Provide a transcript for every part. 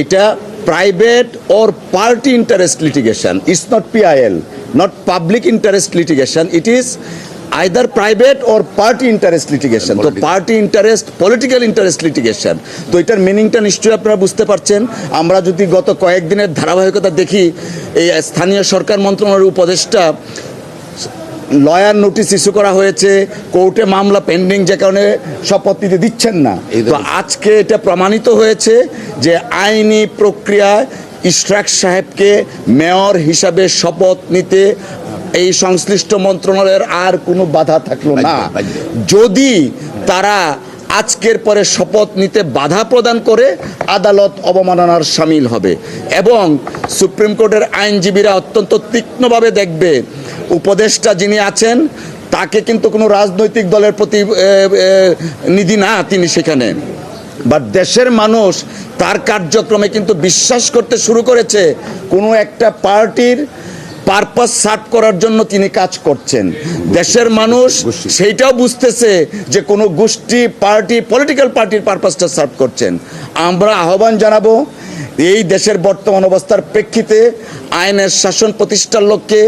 এটা private or party interest litigation it's not PIL not public interest litigation it is either private or party interest litigation তো party interest political interest litigation তো এটার মিনিংটা নিশ্চয়ই আপনারা বুঝতে পারছেন। আমরা যদি গত কয়েকদিনের ধারাবাহিকতা দেখি এই স্থানীয় সরকার মন্ত্রণালয়ের উপদেষ্টা লয়ার নোটিশ ইস্যু করা হয়েছে কোর্টে মামলা পেন্ডিং যে কারণে শপথ নিতে দিচ্ছেন না। তো আজকে এটা প্রমাণিত হয়েছে যে আইনি প্রক্রিয়ায় ইশরাক সাহেবকে মেয়র হিসাবে শপথ নিতে এই সংশ্লিষ্ট মন্ত্রণালয়ের আর কোনো বাধা থাকল না। যদি তারা আজকের পরে শপথ নিতে বাধা প্রদান করে আদালত অবমাননার সামিল হবে। এবং সুপ্রিম কোর্টের আইনজীবীরা অত্যন্ত তীক্ষ্ণভাবে দেখবে উপদেষ্টা যিনি আছেন তাকে কিন্তু কোনো রাজনৈতিক দলের প্রতি নিধি না তিনি সেখানে। বাট দেশের মানুষ তার কার্যক্রমে কিন্তু বিশ্বাস করতে শুরু করেছে কোনো একটা পার্টির পারপাস সার্ভ করার জন্য তিনি কাজ করছেন। দেশের মানুষ সেইটাও বুঝতেছে যে কোনো গোষ্ঠী পার্টি পলিটিক্যাল পার্টির পারপাসটা সার্ভ করছেন। আমরা আহ্বান জানাব এই দেশের বর্তমান অবস্থার প্রেক্ষিতে আইনের শাসন প্রতিষ্ঠার লক্ষ্যে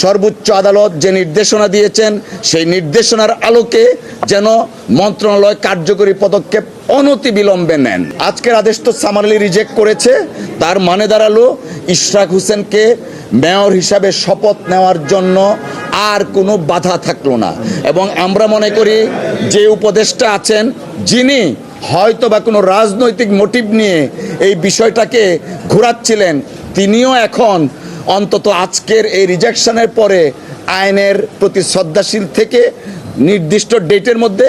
সর্বোচ্চ আদালত যে নির্দেশনা দিয়েছেন, সেই নির্দেশনার আলোকে যেন মন্ত্রণালয় কার্যকরী পদক্ষেপ অনতি বিলম্বে নেন। আজকের আদেশ তো সামারলি রিজেক্ট করেছে। তার মানে দাঁড়াল, ইশরাক হোসেনকে মেয়র হিসাবে শপথ নেওয়ার জন্য আর কোনো বাধা থাকল না। এবং আমরা মনে করি, যে উপদেষ্টা আছেন, যিনি হয়তো বা কোনো রাজনৈতিক মোটিভ নিয়ে এই বিষয়টাকে ঘোরাচ্ছিলেন, তিনিও এখন অন্তত আজকের এই রিজেকশনের পরে আইনের প্রতি শ্রদ্ধাশীল থেকে নির্দিষ্ট ডেটের মধ্যে